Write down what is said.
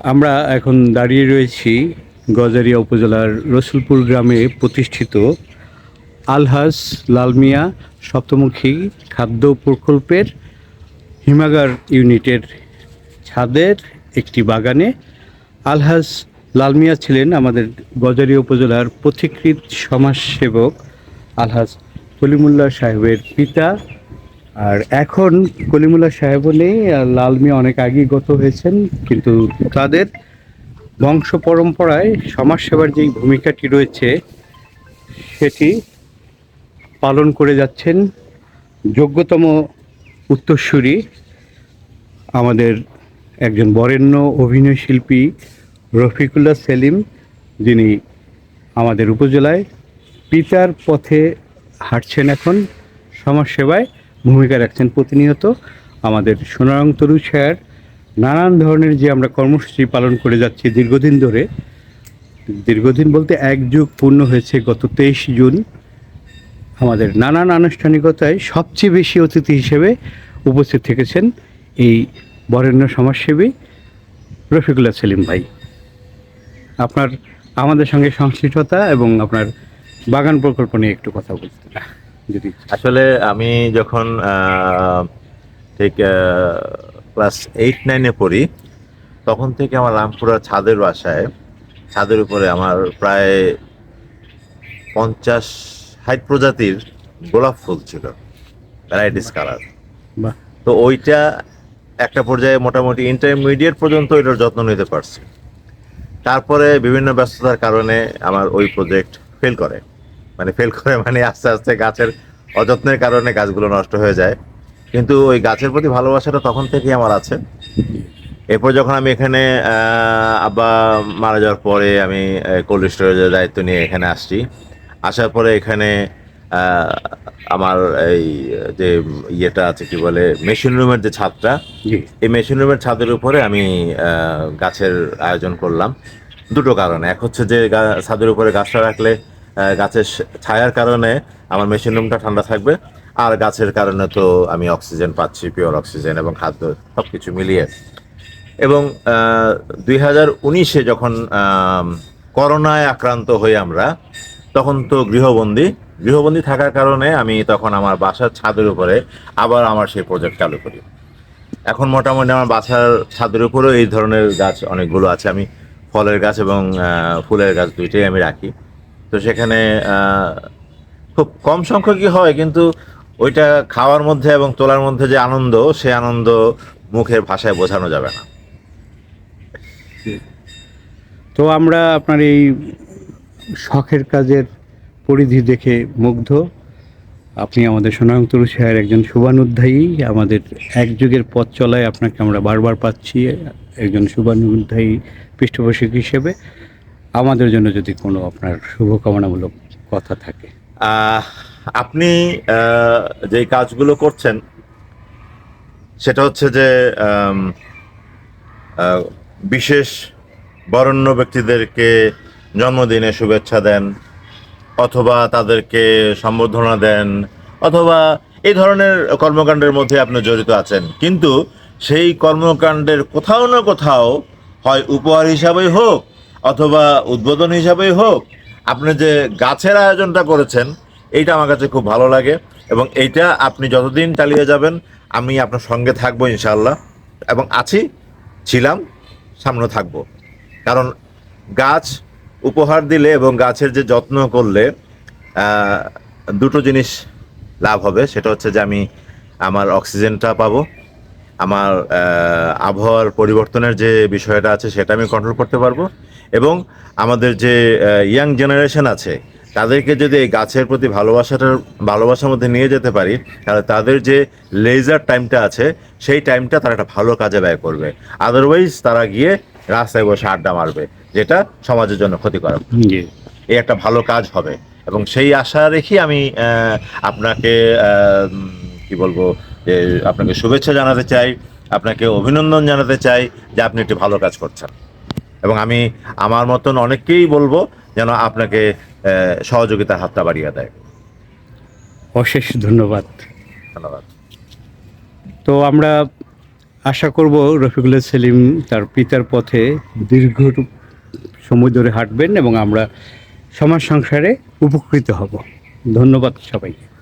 আমরা এখন দাঁড়িয়ে রয়েছি গজারিয়া উপজেলার রসুলপুর গ্রামে প্রতিষ্ঠিত আলহাজ লালমিয়া সপ্তমুখী খাদ্য প্রকল্পের হিমাগার ইউনিটের ছাদের একটি বাগানে আলহাজ লালমিয়া ছিলেন আমাদের গজারিয়া উপজেলার পথিকৃত সমাজসেবক আলহাজ কলিমুল্লাহ সাহেবের পিতা আর এখন কলিমুল্লাহ সাহেবও নেই, আর লাল মিয়া অনেক আগেই গত হয়েছেন, কিন্তু তাদের বংশ পরম্পরায় সমাজসেবার যেই ভূমিকাটি রয়েছে, সেটি পালন করে যাচ্ছেন যোগ্যতম উত্তরসূরি আমাদের একজন বরেণ্য অভিনয় শিল্পী রফিকুল্লাহ সেলিম, যিনি আমাদের উপজেলায় পিতার পথে হাঁটছেন এখন সমাজসেবায়। ভূমিকা রাখছেন প্রতিনিয়ত আমাদের সোনারং তরু ছায়ার নানান ধরনের যে আমরা কর্মসূচি পালন করে যাচ্ছি দীর্ঘদিন ধরে, দীর্ঘদিন বলতে এক যুগ পূর্ণ হয়েছে গত তেইশ জুন। আমাদের নানান আনুষ্ঠানিকতায় সবচেয়ে বেশি অতিথি হিসেবে উপস্থিত থেকেছেন এই বরেণ্য সমাজসেবী রফিকুল্লাহ সেলিম ভাই। আপনার আমাদের সঙ্গে সংশ্লিষ্টতা এবং আপনার বাগান প্রকল্প নিয়ে একটু কথা বলতে আসলে আমি যখন ঠিক ক্লাস এইট নাইনে পড়ি তখন থেকে আমার রামপুরা ছাদের বাসায় ছাদের উপরে আমার প্রায় পঞ্চাশ হাইট প্রজাতির গোলাপ ফুল ছিল ভ্যারাইটিস কালার তো ওইটা একটা পর্যায়ে মোটামুটি ইন্টারমিডিয়েট পর্যন্ত ওইটার যত্ন নিতে পারছি। তারপরে বিভিন্ন ব্যস্ততার কারণে আমার ওই প্রজেক্ট ফেল করে। মানে ফেল করে মানে আস্তে আস্তে গাছের অযত্নের কারণে গাছগুলো নষ্ট হয়ে যায়। কিন্তু ওই গাছের প্রতি ভালোবাসাটা তখন থেকেই আমার আছে। এরপর যখন আমি এখানে আব্বা মারা যাওয়ার পরে আমি কোল্ড স্টোরেজের দায়িত্ব নিয়ে এখানে আসছি। আসার পরে এখানে আমার এই যে ইয়েটা আছে কি বলে মেশিন রুমের যে ছাদটা এই মেশিন রুমের ছাদের উপরে আমি গাছের আয়োজন করলাম। দুটো কারণে। এক হচ্ছে যে ছাদের উপরে গাছটা রাখলে গাছের ছায়ার কারণে আমার মেশিন রুমটা ঠান্ডা থাকবে। আর গাছের কারণে তো আমি অক্সিজেন পাচ্ছি পিওর অক্সিজেন এবং খাদ্য সব কিছু মিলিয়ে। এবং দুই হাজার উনিশে যখন করোনায় আক্রান্ত হই আমরা, তখন তো গৃহবন্দী গৃহবন্দী থাকার কারণে আমি তখন আমার বাসার ছাদের উপরে আবার আমার সেই প্রজেক্ট চালু করি। এখন মোটামুটি আমার বাসার ছাদের উপরেও এই ধরনের গাছ অনেকগুলো আছে। আমি ফলের গাছ এবং ফুলের গাছ দুইটাই আমি রাখি। তো সেখানে খুব কম সংখ্যকই হয়, কিন্তু ওইটা খাওয়ার মধ্যে এবং তোলার মধ্যে যে আনন্দ, সে আনন্দ মুখের ভাষায় বোঝানো যাবে না। তো আমরা আপনার এই শখের কাজের পরিধি দেখে মুগ্ধ। আপনি আমাদের সোনারংতরু সাহের একজন শুভানুধ্যায়ী, আমাদের এক যুগের পথ চলায় আপনাকে আমরা বারবার পাচ্ছি, একজন শুভানুধ্যায়ী পৃষ্ঠপোষক হিসেবে। আমাদের জন্য যদি কোনো আপনার শুভকামনামূলক কথা থাকে। আপনি যে কাজগুলো করছেন, সেটা হচ্ছে যে বিশেষ বরণ্য ব্যক্তিদেরকে জন্মদিনে শুভেচ্ছা দেন, অথবা তাদেরকে সম্বর্ধনা দেন, অথবা এই ধরনের কর্মকাণ্ডের মধ্যে আপনি জড়িত আছেন। কিন্তু সেই কর্মকাণ্ডের কোথাও না কোথাও হয় উপহার হিসাবেই হোক অথবা উদ্বোধন হিসাবেই হোক, আপনি যে গাছের আয়োজনটা করেছেন, এইটা আমার কাছে খুব ভালো লাগে এবং এইটা আপনি যতদিন চালিয়ে যাবেন, আমি আপনার সঙ্গে থাকব ইনশাল্লাহ এবং আছি, ছিলাম, সামনে থাকব। কারণ গাছ উপহার দিলে এবং গাছের যে যত্ন করলে দুটো জিনিস লাভ হবে, সেটা হচ্ছে যে আমি আমার অক্সিজেনটা পাবো আমার আবহাওয়ার পরিবর্তনের যে বিষয়টা আছে সেটা আমি কন্ট্রোল করতে পারব। এবং আমাদের যে ইয়াং জেনারেশন আছে তাদেরকে যদি এই গাছের প্রতি ভালোবাসাটার ভালোবাসার মধ্যে নিয়ে যেতে পারি তাহলে তাদের যে লেজার টাইমটা আছে সেই টাইমটা তারা একটা ভালো কাজে ব্যয় করবে। আদারওয়াইজ তারা গিয়ে রাস্তায় বসে আড্ডা মারবে যেটা সমাজের জন্য ক্ষতিকর। জি। এই একটা ভালো কাজ হবে। এবং সেই আশা রেখে আমি আপনাকে কি বলব আপনাকে শুভেচ্ছা জানাতে চাই আপনাকে অভিনন্দন জানাতে চাই যে আপনি একটি ভালো কাজ করছেন। এবং আমি আমার মতন অনেককেই বলব যেন আপনাকে সহযোগিতার হাতটা বাড়িয়ে দেয়। অশেষ ধন্যবাদ। ধন্যবাদ। তো আমরা আশা করব রফিকুল্লাহ সেলিম তার পিতার পথে দীর্ঘ সময় ধরে হাঁটবেন এবং আমরা সমাজ সংসারে উপকৃত হব। ধন্যবাদ সবাইকে।